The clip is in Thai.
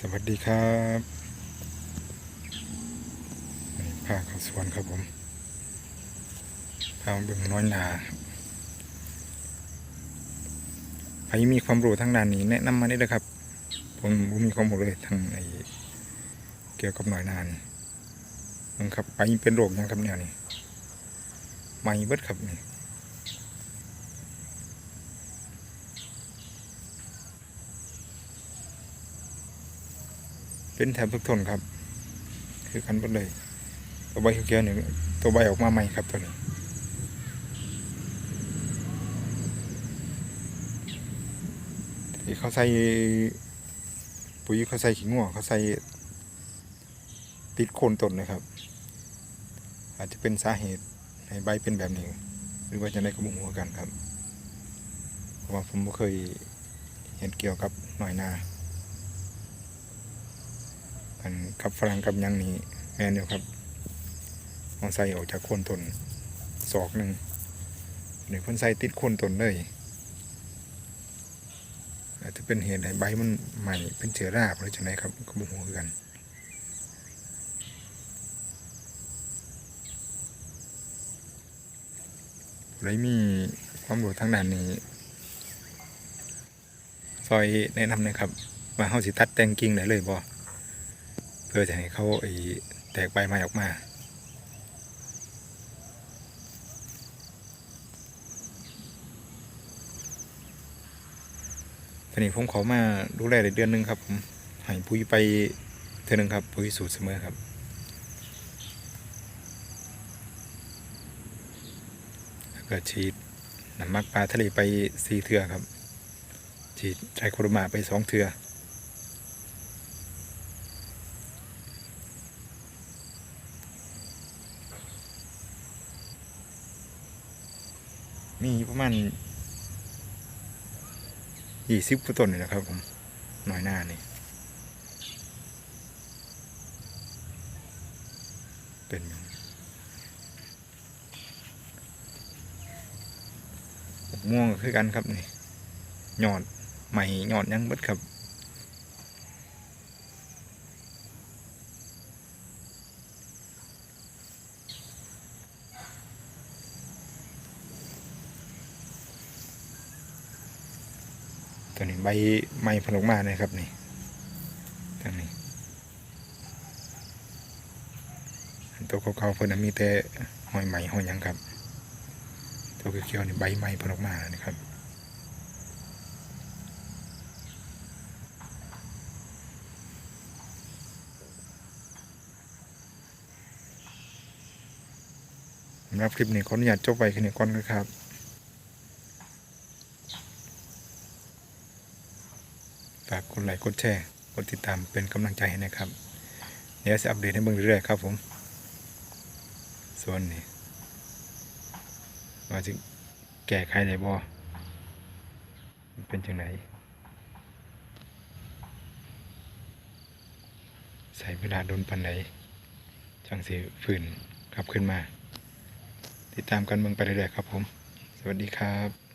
สวัสดีครับนี่พาเข้าสวนครับผมพามาเบิ่งน้อยนาใครมีความรู้ทางด้านนี้แนะนำมาได้เลยครับ ผมผมมีความรู้เลยทางไอเกี่ยวกับหน่อยนานี่มันครับไปเป็นโรคยังครับเนี่ยนี่ไม่เบิดครับนี่ เป็นแถบทุกทนครับ คือกันหมดเลย ตัวใบเขียวๆนี่ตัวใบออกมาใหม่ครับตัวนี้เขาใส่ปุ๋ยเขาใส่ขี้งัวเขาใส่ติดโคนต้นนะครับ อาจจะเป็นสาเหตุให้ใบเป็นแบบนี้ หรือว่าจะได้กระบุงหัวกันครับเพราะว่าผมไม่เคยเห็นเกี่ยวกับหน่อยนา อันกับฝรั่งกับยังนี่แม่นอยู่ครับเอาใส่ออกจากโคนต้นศอกหนึ่งหนึ่งคนใส่ติดโคนต้นเลยอาจจะเป็นเหตุให้ใบมันใหม่เป็นเชื้อราหรือจังไดครับก็บ่ฮู้คือกันเลยมีความรู้ทางด้านนี้ซอยแนะนำนะครับว่าเฮาสิตัดแต่งกิ่งได้เลยบ่ เพื่อจะให้เขาไอ้แตกใบไม้ออกมา ตอนนี้ผมเขามาดูแลได้เดือนหนึงครับผมให้ปุ๋ยไปเท่านึงครับปุ๋ยสูตรเสมอครับแล้วก็ฉีดน้ำมักปลาทะเลไปสี่เทือครับฉีดไทรโคโรมาไปสองเทือ มีประมาณยี่สิบต้นเลยนะครับผมหน่อยหน้านี่เป็นหยังบักม่วงก็คือกันครับนี่ยอดใหม่ยอดยังบดครับ ตัวนี้ใบไม้ผลออกมาเลยครับนี่ทางนี้อันตัวเก่าๆเพิ่นมีแต่หอยไหมหอยยังครับ ตัวเขียวๆนี่ใบไม้ผลออกมานะครับสำหรับคลิปนี้ขออนุญาตจบไปแค่นี้ก่อนนะครับ ฝากกดไลค์กดแชร์กดติดตามเป็นกำลังใจให้นะครับ เดี๋ยวจะอัปเดตให้เบิ่งเรื่อยๆครับผม ส่วนนี้ว่าจะแก้ไขได้บ่เป็นจังไหนใส่เวลาโดนปันไหนจังสีฝืนกลับขึ้นมา ติดตามกันเบิ่งไปเรื่อยๆครับผม สวัสดีครับ